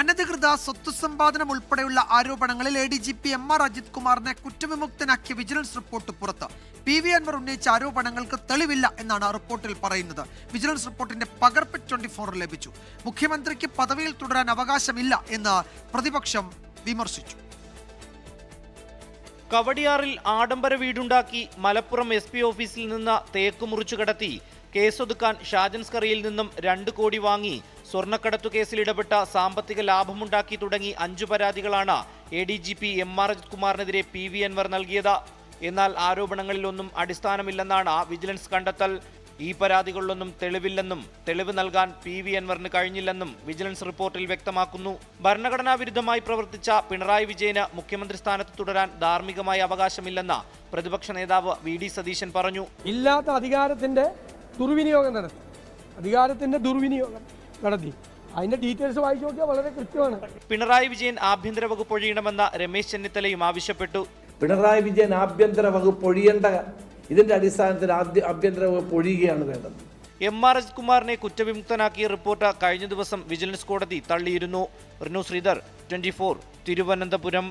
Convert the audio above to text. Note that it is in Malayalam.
അനധികൃത സ്വത്ത് സമ്പാദനം ഉൾപ്പെടെയുള്ള ആരോപണങ്ങളിൽ A D G P M R Ajith കുമാറിനെ കുറ്റവിമുക്തനാക്കിയ വിജിലൻസ് റിപ്പോർട്ട് പുറത്ത്. പി വി അൻവർ ഉന്നയിച്ച ആരോപണങ്ങൾക്ക് തെളിവില്ല എന്നാണ് റിപ്പോർട്ടിൽ പറയുന്നത്. വിജിലൻസ് റിപ്പോർട്ടിന്റെ പകർപ്പ് ട്വന്റി ഫോറിൽ ലഭിച്ചു. മുഖ്യമന്ത്രിക്ക് പദവിയിൽ തുടരാൻ അവകാശമില്ല എന്ന് പ്രതിപക്ഷം വിമർശിച്ചു. കവടിയാറിൽ ആഡംബര വീടുണ്ടാക്കി മലപ്പുറം എസ് പി ഓഫീസിൽ നിന്ന് തേക്ക് മുറിച്ചു കടത്തി കേസൊതുക്കാൻ ഷാജൻസ്കറിയിൽ നിന്നും രണ്ട് കോടി വാങ്ങി. സ്വർണക്കടത്തു കേസിൽ ഇടപെട്ട സാമ്പത്തിക ലാഭമുണ്ടാക്കി തുടങ്ങി അഞ്ചു പരാതികളാണ് A D G P M R കുമാറിനെതിരെ P V Anvar നൽകിയത്. എന്നാൽ ആരോപണങ്ങളിലൊന്നും അടിസ്ഥാനമില്ലെന്നാണ് വിജിലൻസ് കണ്ടെത്തൽ. ഈ പരാതികളിലൊന്നും തെളിവില്ലെന്നും തെളിവ് നൽകാൻ പി വി അൻവറിന് കഴിഞ്ഞില്ലെന്നും വിജിലൻസ് റിപ്പോർട്ടിൽ വ്യക്തമാക്കുന്നു. ഭരണഘടനാ വിരുദ്ധമായി പ്രവർത്തിച്ച പിണറായി വിജയന് മുഖ്യമന്ത്രി സ്ഥാനത്ത് തുടരാൻ ധാർമ്മികമായ അവകാശമില്ലെന്ന് പ്രതിപക്ഷ നേതാവ് വി ഡി സതീശൻ പറഞ്ഞു. ഇല്ലാത്ത അധികാരത്തിന്റെ ദുർവിനിയോഗം നടത്തി. അധികാരത്തിന്റെ ദുർവിനിയോഗം. നടത്തി. അതിന്റെ ഡീറ്റെയിൽസ് വായിച്ചു നോക്കിയാൽ വളരെ കൃത്യമാണ്. പിണറായി വിജയൻ ആഭ്യന്തര വകുപ്പ് ഒഴിയണമെന്ന രമേശ് ചെന്നിത്തലയും ആവശ്യപ്പെട്ടു. പിണറായി വിജയൻ ആഭ്യന്തര വകുപ്പ് ഒഴിയേണ്ട ഇതിന്റെ അടിസ്ഥാനത്തിൽ ആദ്യ ആഭ്യന്തര വകുപ്പ് ഒഴിയുകയാണ് വേണ്ടത്. എം ആർ എസ് കുമാറിനെ കുറ്റവിമുക്തനാക്കിയ റിപ്പോർട്ട് കഴിഞ്ഞ ദിവസം വിജിലൻസ് കോടതി തള്ളിയിരുന്നു. റിനു ശ്രീധർ ട്വന്റി തിരുവനന്തപുരം.